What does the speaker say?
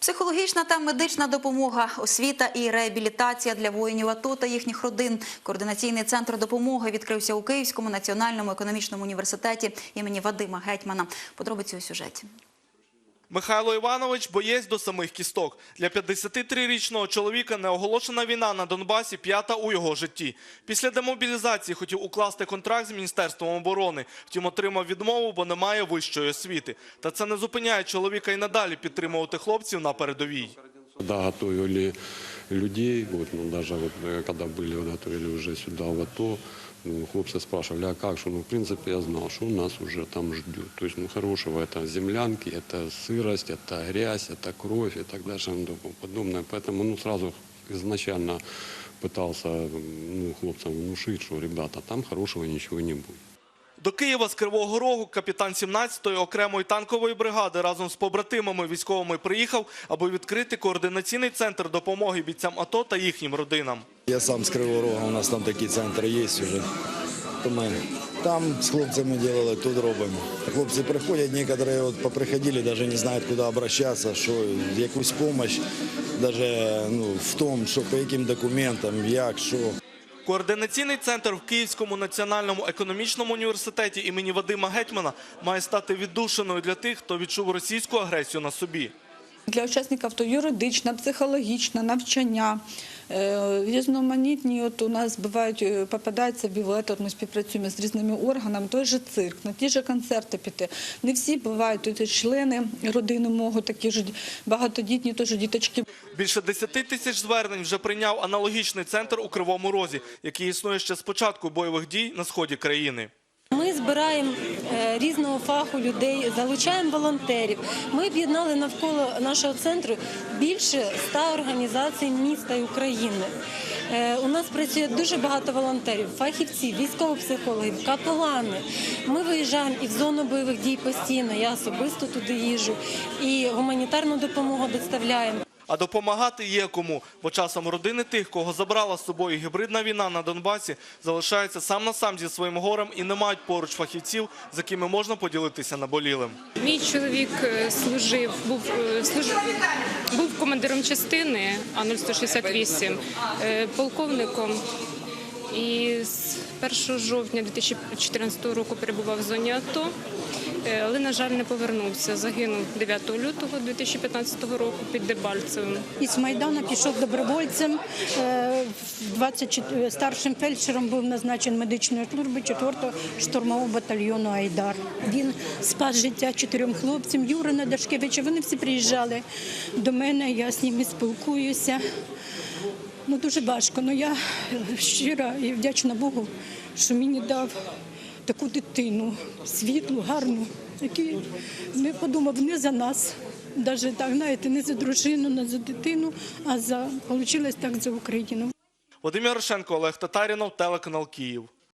Психологічна та медична допомога, освіта і реабілітація для воїнів АТО та їхніх родин. Координаційний центр допомоги відкрився у Київському національному економічному університеті імені Вадима Гетьмана. Подробиці у сюжеті. Михайло Іванович – боєць до самих кісток. Для 53-річного чоловіка неоголошена війна на Донбасі п'ята у його житті. Після демобілізації хотів укласти контракт з Міністерством оборони. Втім, отримав відмову, бо немає вищої освіти. Та це не зупиняє чоловіка і надалі підтримувати хлопців на передовій. Да, готовили людей, вот, ну, даже вот, когда были, вот, готовили уже сюда в АТО, хлопцы спрашивали, а как что? Ну, в принципе, я знал, что нас уже там ждет. То есть, ну, хорошего это землянки, это сырость, это грязь, это кровь и так дальше и тому подобное. Поэтому, ну, сразу изначально пытался, ну, хлопцам внушить, что, ребята, там хорошего ничего не будет. До Києва з Кривого Рогу капітан 17-ї окремої танкової бригади разом з побратимами військовими приїхав, аби відкрити координаційний центр допомоги бійцям АТО та їхнім родинам. Я сам з Кривого Рога, у нас там такі центри є вже. То ми там з хлопцями робили, тут робимо. Хлопці приходять, некоторі от поприходили, навіть не знають, куди обращатися, що якусь допомогу, навіть ну, в тому, що по яким документам, як, що. Координаційний центр в Київському національному економічному університеті імені Вадима Гетьмана має стати віддушиною для тих, хто відчув російську агресію на собі. Для учасників то юридичне, психологічне навчання. Е, Різноманітні от у нас бувають, е, попадаються білети, от ми співпрацюємо з різними органами, той же цирк, на ті ж концерти піти. Не всі бувають тут члени родини можуть, такі ж багатодітні, теж діточки. Більше 10 тисяч звернень вже прийняв аналогічний центр у Кривому Розі, який існує ще з початку бойових дій на сході країни. Збираємо е, різного фаху людей, залучаємо волонтерів. Ми об'єднали навколо нашого центру більше ста організацій міста і України. Е, У нас працює дуже багато волонтерів, фахівців, військовопсихологів, капелани. Ми виїжджаємо і в зону бойових дій постійно. Я особисто туди їжу і гуманітарну допомогу доставляємо. А допомагати є кому, бо часом родини тих, кого забрала з собою гібридна війна на Донбасі, залишаються сам на сам зі своїм горем і не мають поруч фахівців, з якими можна поділитися наболілим. Мій чоловік е, служив, був, е, служив, був командиром частини А-0168, е, полковником. І з 1 жовтня 2014 року перебував в зоні АТО, е, але, на жаль, не повернувся. Загинув 9 лютого 2015 року під Дебальцевим. Із Майдану пішов добровольцем, е, 24 старшим фельдшером був назначений медичної служби 4-го штурмового батальйону Айдар. Він спас життя чотирьом хлопцям, Юра Надашкевича. Вони всі приїжджали до мене, я з ними спілкуюся. Ну, дуже важко, але я щира і вдячна Богу, що мені дав таку дитину, світлу, гарну, який не подумав не за нас. Навіть так, знаєте, не за дружину, не за дитину, а за получилось так за Україну. Вадим Ярошенко, Олег Татарінов, телеканал Київ.